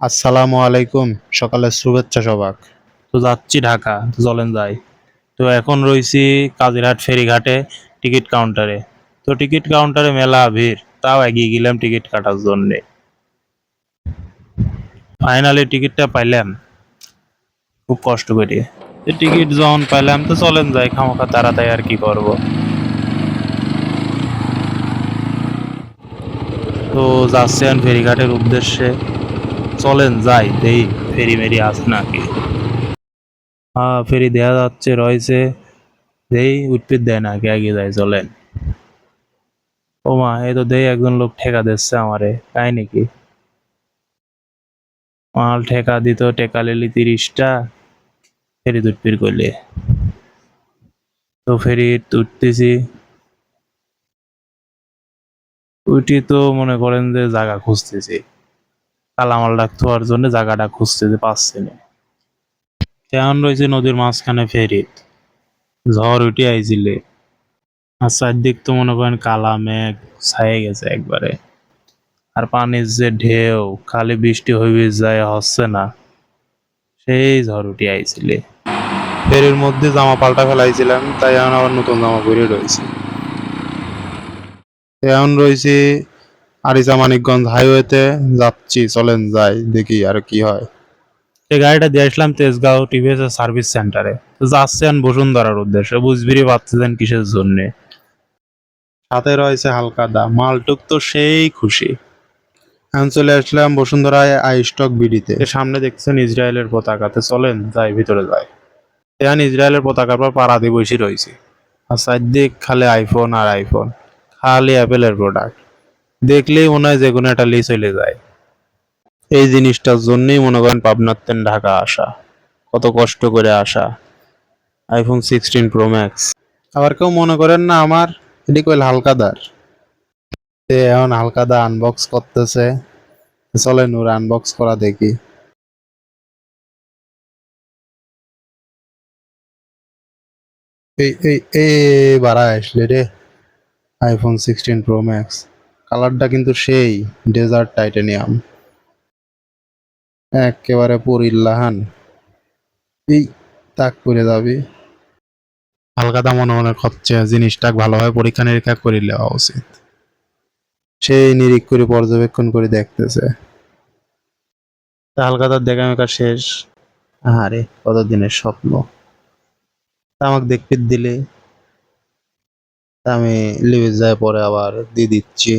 আসসালামু আলাইকুম, সকালের শুভেচ্ছা সবাক। তো যাচ্ছি ঢাকা চলেন যাই। তো এখন রয়েছি কাজিরহাট ফেরিঘাটে টিকিট কাউন্টারে। তো টিকিট কাউন্টারে মেলা ভিড়, তাও এগিয়ে গেলাম টিকিট কাটার জন্যে। ফাইনালি টিকিটটা পাইলাম। খুব কষ্ট করে। টিকিট যখন পাইলাম, তো চলেন যাই, খামাখা তাড়াতাড়ি আর কি করব। তো যাচ্ছেন ফেরিঘাটের উদ্দেশ্যে। চলেন যাই, দেই, ফেরি মেরি আস নাকি? হ্যাঁ ফেরি দেয়া যাচ্ছে, রয়েছে। দেই উৎপিত দেয় নাকি আগে যাই চলেন। ও মা এই তো দেই একজন লোক ঠেকা দিচ্ছে আমারে, তাই নাকি? মাল ঠেকা দিত, টেকা লিলি তিরিশটা, ফেরি উৎপির করলে। তো ফেরি উঠতেছি উঠি তো মনে করেন যে জায়গা খুঁজতেছি। কালামাল থোয়ার জন্য জায়গাটা খুঁজতেছি পাচ্ছি না। কেমন রয়েছে নদীর মাঝখানে ফেরি ঝড় উঠে আইছিলে। আর চারদিক তো মনে করেন কালা মেঘ ছায়ে গেছে একবারে। আর পানির যে ঢেউ, খালি বৃষ্টি হইবে যায় হচ্ছে না। সেই ঝড় উঠে আইছিলে। ফেরির মধ্যে জামা পাল্টা ফেলাইছিলাম, তাই এখন আবার নতুন জামা পরে রয়েছে। এখন রয়েছে আরিচা মানিকগঞ্জ হাইওয়েতে যাচ্ছি চলেন যাই দেখি আর কি হয়। এই গাড়িটা দিয়ে আসলাম তেজগাঁও টিভিএস সার্ভিস সেন্টারে। যাচ্ছেন বসুন্ধরার উদ্দেশ্যে। বুঝবিরই পাচ্ছেন কিসের জন্য। সাথে রয়েছে হালকা দা মালটুক তো সেই খুশি। এখন চলে আসলাম বসুন্ধরায় আই স্টক বিডিতে সামনে দেখছেন ইসরায়েলের পতাকাতে চলেন যাই ভিতরে যাই। এখন ইসরায়েলের পতাকার পর পাড়া দিয়ে বসে রয়েছে। আর চারদিক খালি আইফোন আর আইফোন খালি অ্যাপেলের প্রোডাক্ট দেখলেই মনে হয় যে কোনো একটা লি চলে যায়। এই জিনিসটার জন্যই মনে করেন পাবনার তেন ঢাকা আসা। কত কষ্ট করে আসা। আইফোন সিক্সটিন প্রো ম্যাক্স আবার কেউ মনে করেন না আমার, এটি কইল হালকাদার সে এখন হালকাদা আনবক্স করতেছে। চলে ওর আনবক্স করা দেখি। এই এই এই বাড়া আসলে রে। আইফোন সিক্সটিন প্রো ম্যাক্স কালারটা কিন্তু সেই ডেজার্ট টাইটানিয়াম। একেবারে পরিল্লাহান এই তাক করে যাবি। হালকা দাম মনে মনে হচ্ছে জিনিসটা ভালোভাবে পরীক্ষা নিরীক্ষা করে নেওয়া উচিত। সেই নিরীক করে পর্যবেক্ষণ করে দেখতেছে। তা হালকা তার দেখা মেকা শেষ। আরে কত দিনের স্বপ্ন। তা আমাকে দেখতে দিলে। আমি লিভে যায় পরে আবার দিয়ে দিচ্ছি।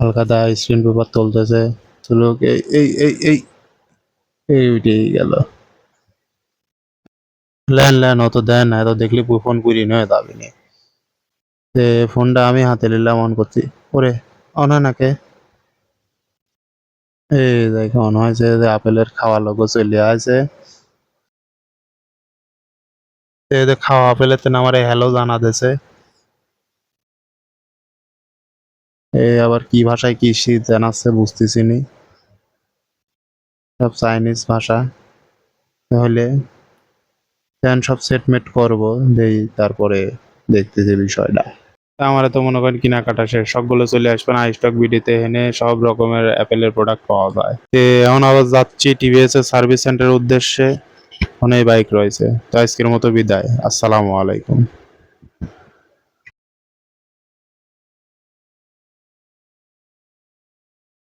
হালকা দা স্ক্রিন পেপার তুলতেছে। তুলুক এই এই এই এই এই উঠেই গেল। ল্যান ল্যান, অত দেন না, এত দেখলে ফোন করি নয় দাবি নেই। তে ফোনটা আমি হাতে নিলাম অন করছি। ওরে অন হয় নাকে? এই দেখো অন হয়েছে যে আপেলের খাওয়া লোক চলে আছে খাওয়া আপেলের আমার হ্যালো জানা দিছে আবার কি ভাষায় কি শীত জানাচ্ছে বুঝতেছি নি সব চাইনিজ ভাষা। তাহলে ফ্যান সব সেটমেট করব, দেই তারপরে দেখতেছি বিষয়টা। আমার তো মনে করেন কেনাকাটা শেষ, সবগুলো চলে আসবেন আই স্টক ভিডিওতে এনে সব রকমের অ্যাপেলের প্রোডাক্ট পাওয়া যায়। তে এখন আবার যাচ্ছি টিভিএস এর সার্ভিস সেন্টারের উদ্দেশ্যে অনেক বাইক রয়েছে। তো আজকের মতো বিদায়, আসসালামু আলাইকুম।